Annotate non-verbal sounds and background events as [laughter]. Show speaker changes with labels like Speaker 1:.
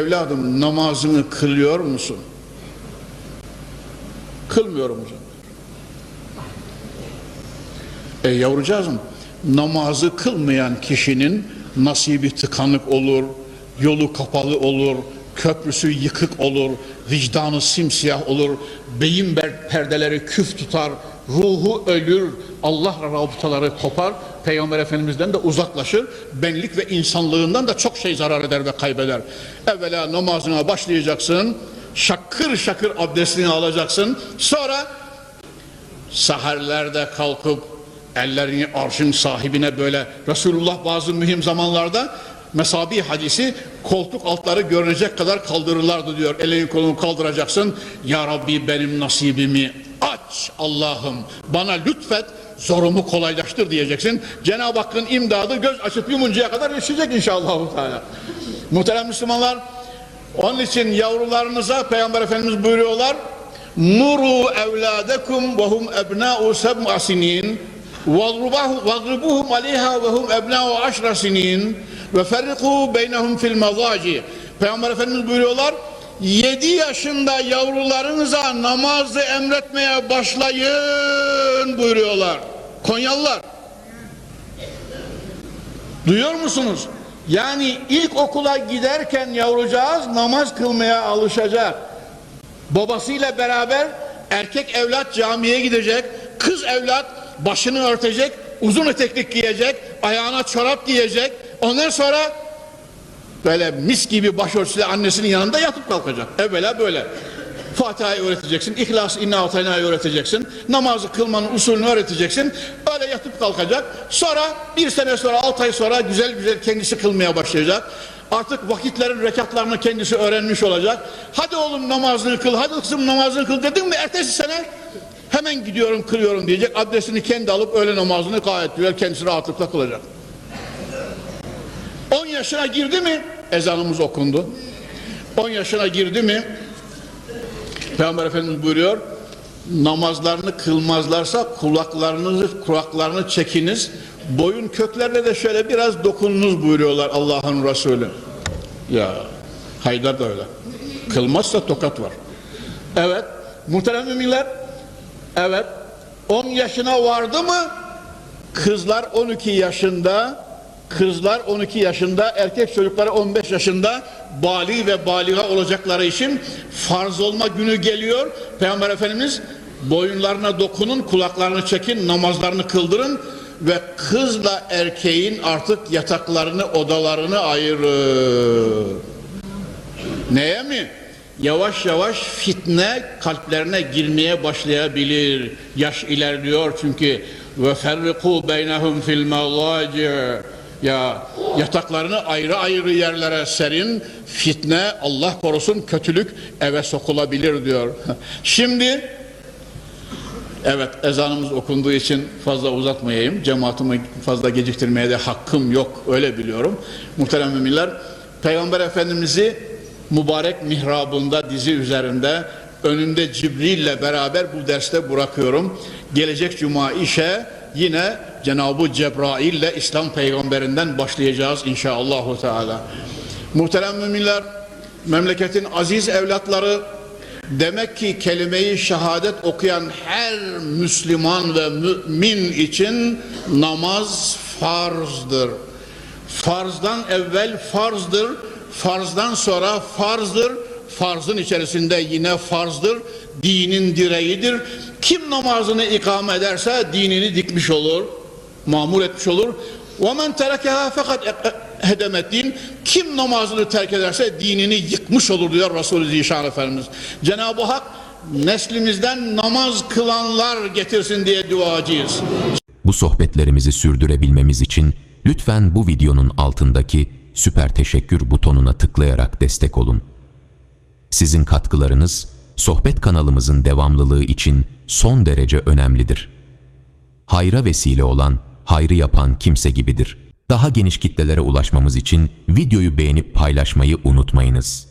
Speaker 1: Evladım namazını kılıyor musun? Kılmıyorum hocam. E yavrucağızım namazı kılmayan kişinin nasibi tıkanık olur, yolu kapalı olur, köprüsü yıkık olur, vicdanı simsiyah olur, beyin perdeleri küf tutar, ruhu ölür, Allah rabıtaları kopar, Peygamber Efendimiz'den de uzaklaşır, benlik ve insanlığından da çok şey zarar eder ve kaybeder. Evvela namazına başlayacaksın, şakır şakır abdestini alacaksın, sonra saherlerde kalkıp ellerini arşın sahibine böyle Resulullah bazı mühim zamanlarda mesabi hadisi koltuk altları görünecek kadar kaldırırlardı diyor. Elini kolunu kaldıracaksın. Ya Rabbi benim nasibimi aç Allah'ım bana lütfet zorumu kolaylaştır diyeceksin. Cenab-ı Hakk'ın imdadı göz açıp yumuncaya kadar yaşayacak inşallah. Teala. Muhterem Müslümanlar onun için yavrularınıza Peygamber Efendimiz buyuruyorlar Muru evladekum ve hum ebna'u seb'a sinin ve hum ebna'u aşra sinin ve ferriku beynehum fil mazaci Peygamber Efendimiz buyuruyorlar 7 yaşında yavrularınıza namazı emretmeye başlayın buyuruyorlar. Konyalılar. Duyuyor musunuz? Yani ilk okula giderken yavrucağız namaz kılmaya alışacak. Babasıyla beraber erkek evlat camiye gidecek, kız evlat başını örtecek, uzun eteklik giyecek, ayağına çorap giyecek. Ondan sonra böyle mis gibi başörtüsüyle annesinin yanında yatıp kalkacak. Evvela böyle. Fatiha'yı öğreteceksin, İhlas İnna Atayna'yı öğreteceksin, namazı kılmanın usulünü öğreteceksin, öyle yatıp kalkacak. Sonra bir sene sonra, altı ay sonra güzel güzel kendisi kılmaya başlayacak. Artık vakitlerin rekatlarını kendisi öğrenmiş olacak. Hadi oğlum namazını kıl, hadi kızım namazını kıl dedin mi ertesi sene hemen gidiyorum kılıyorum diyecek. Adresini kendi alıp öğle namazını gayet güzel kendisi rahatlıkla kılacak. 10 yaşına girdi mi ezanımız okundu. 10 yaşına girdi mi Peygamber Efendimiz buyuruyor namazlarını kılmazlarsa kulaklarınızı kulaklarını çekiniz. Boyun köklerine de şöyle biraz dokununuz buyuruyorlar Allah'ın Resulü. Ya Haydar da öyle. Kılmazsa tokat var. Evet muhterem müminler evet 10 yaşına vardı mı kızlar 12 yaşında kızlar 12 yaşında erkek çocukları 15 yaşında bali ve baliga olacakları için farz olma günü geliyor Peygamber Efendimiz boyunlarına dokunun kulaklarını çekin namazlarını kıldırın ve kızla erkeğin artık yataklarını odalarını ayırır neye mi? Yavaş yavaş fitne kalplerine girmeye başlayabilir. Yaş ilerliyor çünkü ve ferriku beynehum fil madaci ya yataklarını ayrı ayrı yerlere serin fitne Allah korusun kötülük eve sokulabilir diyor. [laughs] Şimdi Evet ezanımız okunduğu için fazla uzatmayayım. Cemaatimi fazla geciktirmeye de hakkım yok öyle biliyorum. Muhterem müminler Peygamber Efendimiz'i mübarek mihrabında dizi üzerinde önünde Cibril ile beraber bu derste bırakıyorum. Gelecek cuma işe yine Cenab-ı Cebrail ile İslam peygamberinden başlayacağız inşallahü teala. Muhterem müminler memleketin aziz evlatları Demek ki kelimeyi şehadet okuyan her Müslüman ve mümin için namaz farzdır. Farzdan evvel farzdır, farzdan sonra farzdır, farzın içerisinde yine farzdır, dinin direğidir. Kim namazını ikame ederse dinini dikmiş olur, mamur etmiş olur. وَمَنْ تَرَكَهَا fakat hedemet din kim namazını terk ederse dinini yıkmış olur diyor Resulü Zişan Efendimiz. Cenab-ı Hak neslimizden namaz kılanlar getirsin diye duacıyız.
Speaker 2: Bu sohbetlerimizi sürdürebilmemiz için lütfen bu videonun altındaki süper teşekkür butonuna tıklayarak destek olun. Sizin katkılarınız sohbet kanalımızın devamlılığı için son derece önemlidir. Hayra vesile olan, hayrı yapan kimse gibidir. Daha geniş kitlelere ulaşmamız için videoyu beğenip paylaşmayı unutmayınız.